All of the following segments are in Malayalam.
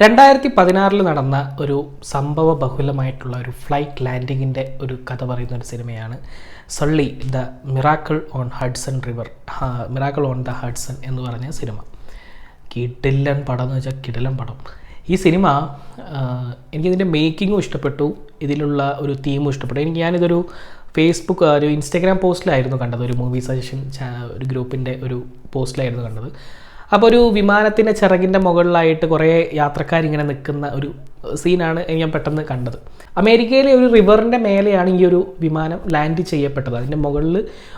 രണ്ടായിരത്തി പതിനാറിൽ നടന്ന ഒരു സംഭവ ബഹുലമായിട്ടുള്ള ഒരു ഫ്ലൈറ്റ് ലാൻഡിങ്ങിന്റെ ഒരു കഥ പറയുന്ന ഒരു സിനിമയാണ് Sully the miracle on Hudson river miracle on the Hudson എന്ന് പറഞ്ഞ സിനിമ. കിടിലൻ പടം എന്ന് വെച്ചാൽ കിടിലൻ പടം. ഈ സിനിമ എനിക്കിതിന്റെ മേക്കിങ്ങും ഇഷ്ടപ്പെട്ടു ഇതിലുള്ള ഒരു തീമും ഇഷ്ടപ്പെട്ടു. എനിക്ക് ഞാനിതൊരു ഫേസ്ബുക്ക് ഒരു ഇൻസ്റ്റാഗ്രാം പോസ്റ്റിലായിരുന്നു കണ്ടത് ഒരു മൂവി സജഷൻ ഒരു ഗ്രൂപ്പിന്റെ ഒരു പോസ്റ്റിലായിരുന്നു കണ്ടത്. അപ്പോൾ ഒരു വിമാനത്തിന്റെ ചിറകിന്റെ മുകളിലായിട്ട് കുറേ യാത്രക്കാരിങ്ങനെ നിൽക്കുന്ന ഒരു സീനാണ് ഞാൻ പെട്ടെന്ന് കണ്ടത്. അമേരിക്കയിലെ ഒരു റിവറിന്റെ മേലെയാണ് ഈ ഒരു വിമാനം ലാൻഡ് ചെയ്യപ്പെട്ടത്. അതിന്റെ മുകളിൽ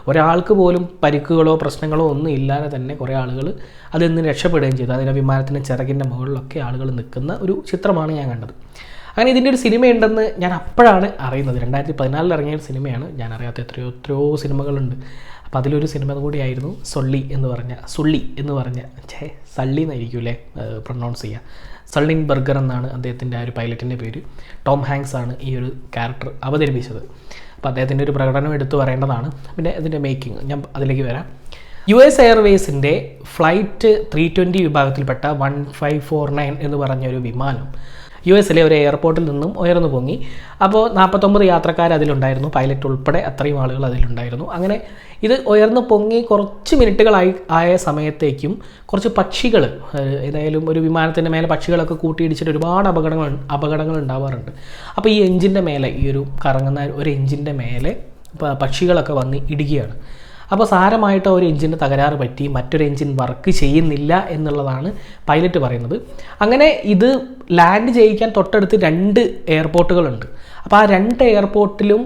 ഒരാൾക്ക് പോലും പരിക്കുകളോ പ്രശ്നങ്ങളോ ഒന്നും ഇല്ലാതെ തന്നെ കുറേ ആളുകൾ അതിൽ നിന്ന് രക്ഷപ്പെടുകയും ചെയ്തു. അതിന്റെ വിമാനത്തിന്റെ ചിറകിന്റെ മുകളിലൊക്കെ ആളുകൾ നിൽക്കുന്ന ഒരു ചിത്രമാണ് ഞാൻ കണ്ടത്. അങ്ങനെ ഇതിന്റെ ഒരു സിനിമയുണ്ടെന്ന് ഞാൻ അപ്പോഴാണ് അറിയുന്നത്. രണ്ടായിരത്തി പതിനാലിൽ ഇറങ്ങിയ ഒരു സിനിമയാണ്. ഞാൻ അറിയാത്ത എത്രയോ എത്രയോ സിനിമകളുണ്ട്. അപ്പോൾ അതിലൊരു സിനിമ കൂടിയായിരുന്നു സൊള്ളി എന്ന് പറഞ്ഞ സുള്ളി എന്ന് പറഞ്ഞ ചേ സള്ളി എന്നായിരിക്കും അല്ലേ? പ്രൊണൗൺസ് ചെയ്യുക സള്ളിൻ ബർഗർ എന്നാണ് അദ്ദേഹത്തിന്റെ ആ ഒരു പൈലറ്റിന്റെ പേര്. ടോം ഹാങ്സ് ആണ് ഈ ഒരു ക്യാരക്ടർ അവതരിപ്പിച്ചത്. അപ്പോൾ അദ്ദേഹത്തിന്റെ ഒരു പ്രകടനം എടുത്തു പറയേണ്ടതാണ്. പിന്നെ ഇതിന്റെ മേക്കിംഗ് ഞാൻ അതിലേക്ക് വരാം. യു എസ് എയർവേസിന്റെ ഫ്ലൈറ്റ് ത്രീ ട്വന്റി വിഭാഗത്തിൽപ്പെട്ട വൺ ഫൈവ് ഫോർ നയൻ എന്ന് പറഞ്ഞൊരു വിമാനം യു എസിലെ ഒരു എയർപോർട്ടിൽ നിന്നും ഉയർന്നു പൊങ്ങി. അപ്പോൾ നാൽപ്പത്തൊമ്പത് യാത്രക്കാർ അതിലുണ്ടായിരുന്നു. പൈലറ്റ് ഉൾപ്പെടെ അത്രയും ആളുകൾ അതിലുണ്ടായിരുന്നു. അങ്ങനെ ഇത് ഉയർന്നു പൊങ്ങി കുറച്ച് മിനിറ്റുകളായി ആയ സമയത്തേക്കും കുറച്ച് പക്ഷികൾ ഏതായാലും ഒരു വിമാനത്തിന്റെ മേലെ പക്ഷികളൊക്കെ കൂട്ടിയിടിച്ചിട്ട് ഒരുപാട് അപകടങ്ങൾ അപകടങ്ങൾ ഉണ്ടാവാറുണ്ട്. അപ്പോൾ ഈ എഞ്ചിന്റെ മേലെ ഈ ഒരു കറങ്ങുന്ന ഒരു എഞ്ചിന്റെ മേലെ പക്ഷികളൊക്കെ വന്ന് ഇടുകയാണ് അപ്പോൾ സാരമായിട്ട് ഒരു എഞ്ചിന് തകരാറ് പറ്റി മറ്റൊരു എഞ്ചിൻ വർക്ക് ചെയ്യുന്നില്ല എന്നുള്ളതാണ് പൈലറ്റ് പറയുന്നത്. അങ്ങനെ ഇത് ലാൻഡ് ചെയ്യിക്കാൻ തൊട്ടടുത്ത് രണ്ട് എയർപോർട്ടുകളുണ്ട് അപ്പോൾ ആ രണ്ട് എയർപോർട്ടിലും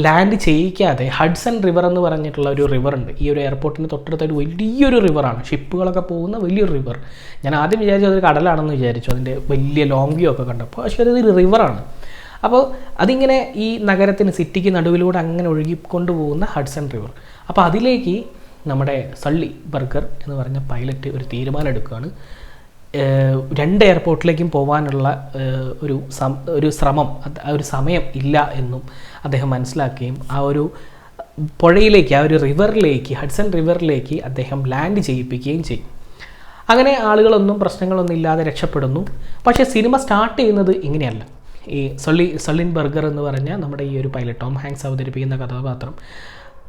ലാൻഡ് ചെയ്യിക്കാതെ ഹഡ്സൺ റിവർ എന്ന് പറഞ്ഞിട്ടുള്ള ഒരു റിവർ ഉണ്ട്. ഈ ഒരു എയർപോർട്ടിന് തൊട്ടടുത്ത ഒരു വലിയൊരു റിവറാണ് ഷിപ്പുകളൊക്കെ പോകുന്ന വലിയൊരു റിവർ ഞാൻ ആദ്യം വിചാരിച്ചു അതൊരു കടലാണെന്ന് വിചാരിച്ചു. അതിന്റെ വലിയ ലോങ് വ്യൂ ഒക്കെ കണ്ടപ്പോൾ. പക്ഷേ അതൊരു റിവറാണ് അപ്പോൾ അതിങ്ങനെ ഈ നഗരത്തിന് സിറ്റിക്ക് നടുവിലൂടെ അങ്ങനെ ഒഴുകിക്കൊണ്ട് പോകുന്ന ഹഡ്സൺ റിവർ അപ്പോൾ അതിലേക്ക് നമ്മുടെ സള്ളി ബർഗർ എന്ന് പറഞ്ഞ പൈലറ്റ് ഒരു തീരുമാനം എടുക്കുകയാണ് രണ്ട് എയർപോർട്ടിലേക്കും പോകാനുള്ള ഒരു ഒരു ശ്രമം ഒരു സമയം ഇല്ല എന്നും അദ്ദേഹം മനസ്സിലാക്കുകയും ആ ഒരു പുഴയിലേക്ക് ആ ഒരു റിവറിലേക്ക് ഹഡ്സൺ റിവറിലേക്ക് അദ്ദേഹം ലാൻഡ് ചെയ്യിപ്പിക്കുകയും ചെയ്യും. അങ്ങനെ ആളുകളൊന്നും പ്രശ്നങ്ങളൊന്നും ഇല്ലാതെ രക്ഷപ്പെടുന്നു. പക്ഷേ സിനിമ സ്റ്റാർട്ട് ചെയ്യുന്നത് ഇങ്ങനെയല്ല. ഈ സൊള്ളി സൊള്ളിൻ ബർഗർ എന്ന് പറഞ്ഞ നമ്മുടെ ഈ ഒരു പൈലറ്റ് ടോം ഹാങ്സ് അവതരിപ്പിക്കുന്ന കഥാപാത്രം.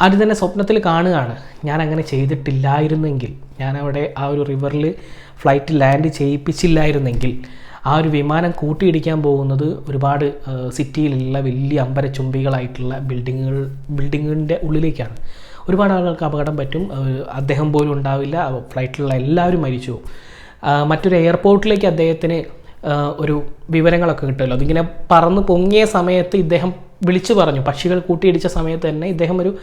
അത് തന്നെ സ്വപ്നത്തിൽ കാണുകയാണ്. ഞാൻ അങ്ങനെ ചെയ്തിട്ടില്ലായിരുന്നെങ്കിൽ ഞാൻ അവിടെ ആ ഒരു റിവറിൽ ഫ്ലൈറ്റ് ലാൻഡ് ചെയ്യിപ്പിച്ചില്ലായിരുന്നെങ്കിൽ ആ ഒരു വിമാനം കൂട്ടിയിടിക്കാൻ പോകുന്നത് ഒരുപാട് സിറ്റിയിലുള്ള വലിയ അമ്പരച്ചുംബികളായിട്ടുള്ള ബിൽഡിങ്ങുകൾ ബിൽഡിങ്ങിന്റെ ഉള്ളിലേക്കാണ്. ഒരുപാട് ആളുകൾക്ക് അപകടം പറ്റും. അദ്ദേഹം പോലും ഉണ്ടാവില്ല. ഫ്ലൈറ്റിലുള്ള എല്ലാവരും മരിച്ചു മറ്റൊരു എയർപോർട്ടിലേക്ക് അദ്ദേഹത്തിന് ഒരു വിവരങ്ങളൊക്കെ കിട്ടുമല്ലോ. അതിങ്ങനെ പറന്ന് പൊങ്ങിയ സമയത്ത് ഇദ്ദേഹം വിളിച്ചു പറഞ്ഞു. പക്ഷികൾ കൂട്ടിയിടിച്ച സമയത്ത് തന്നെ ഇദ്ദേഹം ഒരു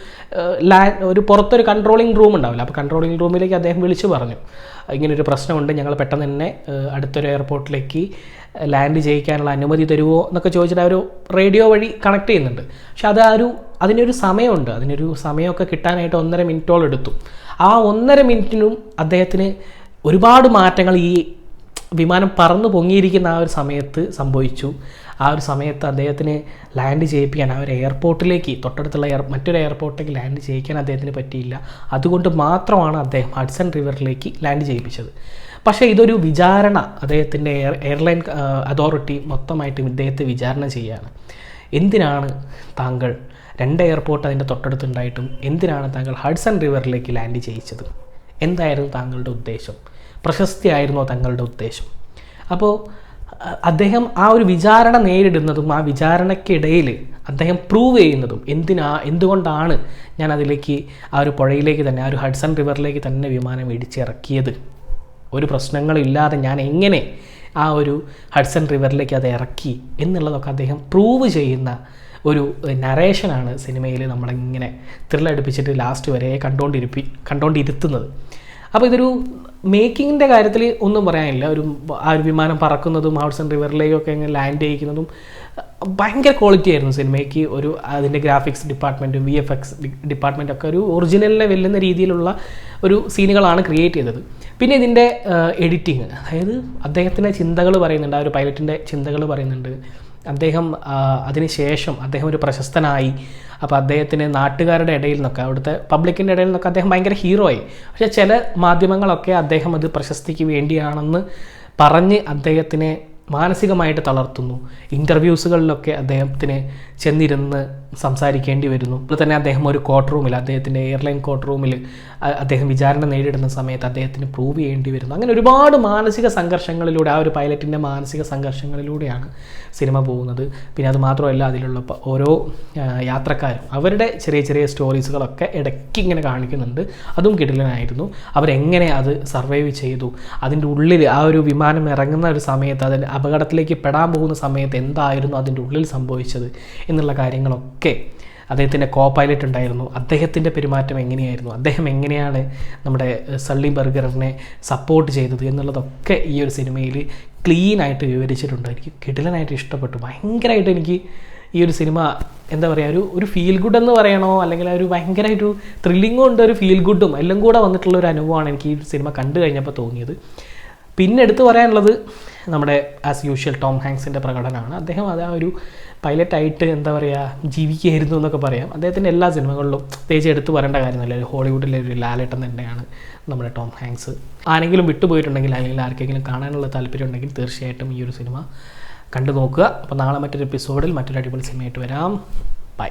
ലാ ഒരു പുറത്തൊരു കൺട്രോളിംഗ് റൂം ഉണ്ടാവില്ല. അപ്പോൾ കൺട്രോളിംഗ് റൂമിലേക്ക് അദ്ദേഹം വിളിച്ചു പറഞ്ഞു. ഇങ്ങനൊരു പ്രശ്നമുണ്ട് ഞങ്ങൾ പെട്ടെന്ന് തന്നെ അടുത്തൊരു എയർപോർട്ടിലേക്ക് ലാൻഡ് ചെയ്യിക്കാനുള്ള അനുമതി തരുമോ എന്നൊക്കെ ചോദിച്ചിട്ട് ഒരു റേഡിയോ വഴി കണക്ട് ചെയ്യുന്നുണ്ട്. പക്ഷെ അത് ആ ഒരു അതിനൊരു സമയമുണ്ട്. അതിനൊരു സമയമൊക്കെ കിട്ടാനായിട്ട് ഒന്നര മിനിറ്റോളം എടുത്തു. ആ ഒന്നര മിനിറ്റിനും അദ്ദേഹത്തിന് ഒരുപാട് മാറ്റങ്ങൾ ഈ വിമാനം പറന്നു പൊങ്ങിയിരിക്കുന്ന ആ ഒരു സമയത്ത് സംഭവിച്ചു. ആ ഒരു സമയത്ത് അദ്ദേഹത്തിന് ലാൻഡ് ചെയ്യിപ്പിക്കാൻ ആ ഒരു എയർപോർട്ടിലേക്ക് തൊട്ടടുത്തുള്ള എയർ മറ്റൊരു എയർപോർട്ടിലേക്ക് ലാൻഡ് ചെയ്യിക്കാൻ അദ്ദേഹത്തിന് പറ്റിയില്ല. അതുകൊണ്ട് മാത്രമാണ് അദ്ദേഹം ഹഡ്സൺ റിവറിലേക്ക് ലാൻഡ് ചെയ്യിപ്പിച്ചത്. പക്ഷേ ഇതൊരു വിചാരണ. അദ്ദേഹത്തിന്റെ എയർ എയർലൈൻ അതോറിറ്റി മൊത്തമായിട്ടും ഇദ്ദേഹത്തെ വിചാരണ ചെയ്യുകയാണ് എന്തിനാണ് താങ്കൾ രണ്ട് എയർപോർട്ട് അതിന്റെ തൊട്ടടുത്തുണ്ടായിട്ടും എന്തിനാണ് താങ്കൾ ഹഡ്സൺ റിവറിലേക്ക് ലാൻഡ് ചെയ്യിച്ചത്? എന്തായിരുന്നു താങ്കളുടെ ഉദ്ദേശം? പ്രശസ്തിയായിരുന്നോ തങ്ങളുടെ ഉദ്ദേശം. അപ്പോൾ അദ്ദേഹം ആ ഒരു വിചാരണ നേരിടുന്നതും ആ വിചാരണയ്ക്കിടയിൽ അദ്ദേഹം പ്രൂവ് ചെയ്യുന്നതും എന്തിനാ എന്തുകൊണ്ടാണ് ഞാൻ അതിലേക്ക് ആ ഒരു പുഴയിലേക്ക് തന്നെ ആ ഒരു ഹഡ്സൺ റിവറിലേക്ക് തന്നെ വിമാനം ഇടിച്ചിറക്കിയത്? ഒരു പ്രശ്നങ്ങളില്ലാതെ ഞാൻ എങ്ങനെ ആ ഒരു ഹഡ്സൺ റിവറിലേക്ക് അത് ഇറക്കി എന്നുള്ളതൊക്കെ അദ്ദേഹം പ്രൂവ് ചെയ്യുന്ന ഒരു നറേഷനാണ് സിനിമയിൽ നമ്മളിങ്ങനെ ത്രില്ലടിപ്പിച്ചിട്ട് ലാസ്റ്റ് വരെ കണ്ടുകൊണ്ടിരിപ്പി കണ്ടുകൊണ്ടിരുത്തുന്നത് അപ്പോൾ ഇതൊരു മേക്കിങ്ങിന്റെ കാര്യത്തിൽ ഒന്നും പറയാനില്ല. ഒരു ആ ഒരു വിമാനം പറക്കുന്നതും ഹൗഡ്സൺ റിവറിലേക്കൊക്കെ ഇങ്ങനെ ലാൻഡ് ചെയ്യിക്കുന്നതും ഭയങ്കര ക്വാളിറ്റി ആയിരുന്നു സിനിമയ്ക്ക്. ഒരു അതിന്റെ ഗ്രാഫിക്സ് ഡിപ്പാർട്ട്മെന്റും വി എഫ് എക്സ് ഡിപ്പാർട്ട്മെന്റൊക്കെ ഒരു ഒറിജിനലിനെ വെല്ലുന്ന രീതിയിലുള്ള ഒരു സീനുകളാണ് ക്രിയേറ്റ് ചെയ്തത്. പിന്നെ ഇതിന്റെ എഡിറ്റിങ് അതായത് അദ്ദേഹത്തിന്റെ ചിന്തകൾ പറയുന്നുണ്ട് ആ ഒരു പൈലറ്റിന്റെ ചിന്തകൾ പറയുന്നുണ്ട്. അദ്ദേഹം അതിനുശേഷം അദ്ദേഹം ഒരു പ്രശസ്തനായി. അപ്പോൾ അദ്ദേഹത്തിന് നാട്ടുകാരുടെ ഇടയിൽ നിന്നൊക്കെ അവിടുത്തെ പബ്ലിക്കിന്റെ ഇടയിൽ നിന്നൊക്കെ അദ്ദേഹം ഭയങ്കര ഹീറോ ആയി. പക്ഷേ ചില മാധ്യമങ്ങളൊക്കെ അദ്ദേഹം അത് പ്രശസ്തിക്ക് വേണ്ടിയാണെന്ന് പറഞ്ഞ് അദ്ദേഹത്തിനെ മാനസികമായിട്ട് തളർത്തുന്നു. ഇന്റർവ്യൂസുകളിലൊക്കെ അദ്ദേഹത്തിന് ചെന്നിരുന്ന് സംസാരിക്കേണ്ടി വരുന്നു. ഇപ്പോൾ തന്നെ അദ്ദേഹം ഒരു ക്വാർട്ടർ റൂമിൽ അദ്ദേഹത്തിന്റെ എയർലൈൻ ക്വാർട്ടർ റൂമിൽ അദ്ദേഹം വിചാരണ നേരിടുന്ന സമയത്ത് അദ്ദേഹത്തിന് പ്രൂവ് ചെയ്യേണ്ടി വരുന്നു. അങ്ങനെ ഒരുപാട് മാനസിക സംഘർഷങ്ങളിലൂടെ ആ ഒരു പൈലറ്റിന്റെ മാനസിക സംഘർഷങ്ങളിലൂടെയാണ് സിനിമ പോകുന്നത്. പിന്നെ അത് മാത്രമല്ല അതിലുള്ള ഓരോ യാത്രക്കാരും അവരുടെ ചെറിയ ചെറിയ സ്റ്റോറീസുകളൊക്കെ ഇടയ്ക്ക് ഇങ്ങനെ കാണിക്കുന്നുണ്ട്. അതും കിടിലനായിരുന്നു. അവരെങ്ങനെ അത് സർവൈവ് ചെയ്തു? അതിന്റെ ഉള്ളിൽ ആ ഒരു വിമാനം ഇറങ്ങുന്ന ഒരു സമയത്ത് അതിന്റെ അപകടത്തിലേക്ക് പെടാൻ പോകുന്ന സമയത്ത് എന്തായിരുന്നു അതിന്റെ ഉള്ളിൽ സംഭവിച്ചത്? എന്നുള്ള കാര്യങ്ങളൊക്കെ അദ്ദേഹത്തിന്റെ കോ പൈലറ്റ് ഉണ്ടായിരുന്നു. അദ്ദേഹത്തിന്റെ പെരുമാറ്റം എങ്ങനെയായിരുന്നു? അദ്ദേഹം എങ്ങനെയാണ് നമ്മുടെ സള്ളി ബർഗറിനെ സപ്പോർട്ട് ചെയ്തത് എന്നുള്ളതൊക്കെ ഈ ഒരു സിനിമയിൽ ക്ലീൻ ആയിട്ട് വിവരിച്ചിട്ടുണ്ട് എനിക്ക് കിടിലനായിട്ട് ഇഷ്ടപ്പെട്ടു. ഭയങ്കരമായിട്ട് എനിക്ക് ഈ ഒരു സിനിമ എന്താ പറയുക ഒരു ഒരു ഫീൽ ഗുഡ് എന്ന് പറയണോ അല്ലെങ്കിൽ ഒരു ഭയങ്കരമായിട്ട് ത്രില്ലിങ്ങും ഉണ്ട് ഒരു ഫീൽ ഗുഡും എല്ലാം കൂടെ വന്നിട്ടുള്ള ഒരു അനുഭവമാണ് എനിക്ക് ഈ സിനിമ കണ്ടു കഴിഞ്ഞപ്പോൾ തോന്നിയത്. പിന്നെ എടുത്തു പറയാനുള്ളത് നമ്മുടെ ആസ് യൂഷ്വൽ ടോം ഹാങ്സിന്റെ പ്രകടനമാണ്. അദ്ദേഹം അത് ആ ഒരു പൈലറ്റായിട്ട് എന്താ പറയുക ജീവിക്കുകയായിരുന്നു എന്നൊക്കെ പറയാം. അദ്ദേഹത്തിന്റെ എല്ലാ സിനിമകളിലും പ്രത്യേകിച്ച് എടുത്തു പറയേണ്ട കാര്യമല്ല ഒരു ഹോളിവുഡിലെ ഒരു ലാലേട്ടൻ തന്നെയാണ് നമ്മുടെ ടോം ഹാങ്സ് ആരെങ്കിലും വിട്ടുപോയിട്ടുണ്ടെങ്കിൽ അല്ലെങ്കിൽ ആർക്കെങ്കിലും കാണാനുള്ള താല്പര്യം ഉണ്ടെങ്കിൽ തീർച്ചയായിട്ടും ഈ ഒരു സിനിമ കണ്ടു നോക്കുക. അപ്പോൾ നാളെ മറ്റൊരു എപ്പിസോഡിൽ മറ്റൊരു അടിപൊളി സിനിമയായിട്ട് വരാം. ബൈ